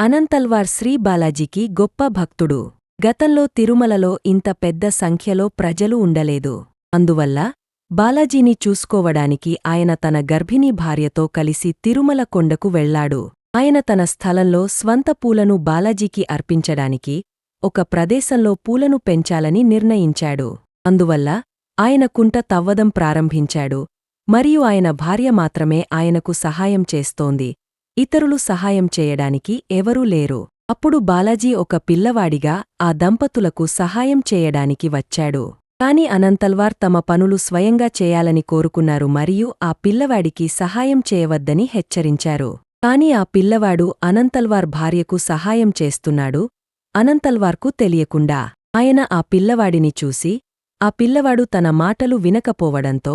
అనంతల్వార్ శ్రీ బాలాజీకి గొప్ప భక్తుడు. గతంలో తిరుమలలో ఇంత పెద్ద సంఖ్యలో ప్రజలు ఉండలేదు. అందువల్ల బాలాజీని చూసుకోవడానికి ఆయన తన గర్భిణీ భార్యతో కలిసి తిరుమల కొండకు వెళ్ళాడు. ఆయన తన స్థలంలో స్వంత పూలను బాలాజీకి అర్పించడానికి ఒక ప్రదేశంలో పూలను పెంచాలని నిర్ణయించాడు. అందువల్ల ఆయన కుంట తవ్వదం ప్రారంభించాడు. మరియు ఆయన భార్య మాత్రమే ఆయనకు సహాయం చేస్తోంది. ఇతరులు సహాయం చేయడానికి ఎవరూ లేరు. అప్పుడు బాలాజీ ఒక పిల్లవాడిగా ఆ దంపతులకు సహాయం చేయడానికి వచ్చాడు. కాని అనంతల్వార్ తమ పనులు స్వయంగా చేయాలని కోరుకున్నారు మరియు ఆ పిల్లవాడికి సహాయం చేయవద్దని హెచ్చరించారు. కాని ఆ పిల్లవాడు అనంతల్వార్ భార్యకు సహాయం చేస్తున్నాడు అనంతల్వార్కు తెలియకుండా. ఆయన ఆ పిల్లవాడిని చూసి ఆ పిల్లవాడు తన మాటలు వినకపోవడంతో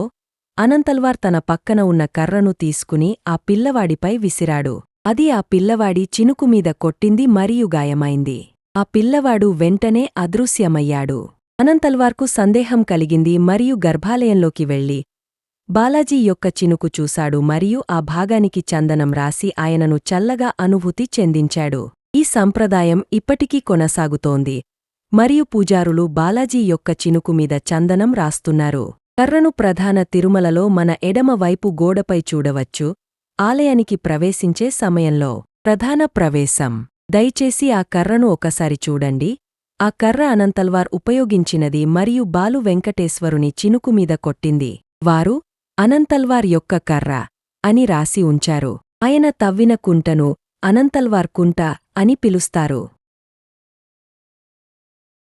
అనంతల్వార్ తన పక్కన ఉన్న కర్రను తీసుకుని ఆ పిల్లవాడిపై విసిరాడు. అది ఆ పిల్లవాడి చినుకుమీద కొట్టింది మరియు గాయమైంది. ఆ పిల్లవాడు వెంటనే అదృశ్యమయ్యాడు. అనంతల్వార్కు సందేహం కలిగింది మరియు గర్భాలయంలోకి వెళ్ళి బాలాజీ యొక్క చినుకు చూశాడు మరియు ఆ భాగానికి చందనం రాసి ఆయనను చల్లగా అనుభూతి చెందించాడు. ఈ సంప్రదాయం ఇప్పటికీ కొనసాగుతోంది. మరియు పూజారులు బాలాజీ యొక్క చినుకు మీద చందనం రాస్తున్నారు. కర్రను ప్రధాన తిరుమలలో మన ఎడమవైపు గోడపై చూడవచ్చు. ఆలయానికి ప్రవేశించే సమయంలో ప్రధాన ప్రవేశం. దయచేసి ఆ కర్రను ఒకసారి చూడండి. ఆ కర్ర అనంతల్వార్ ఉపయోగించినది మరియు బాలు వెంకటేశ్వరుని చినుకుమీద కొట్టింది. వారు అనంతల్వార్ యొక్క కర్ర అని రాసి ఉంచారు. ఆయన తవ్విన కుంటను అనంతల్వార్ కుంట అని పిలుస్తారు.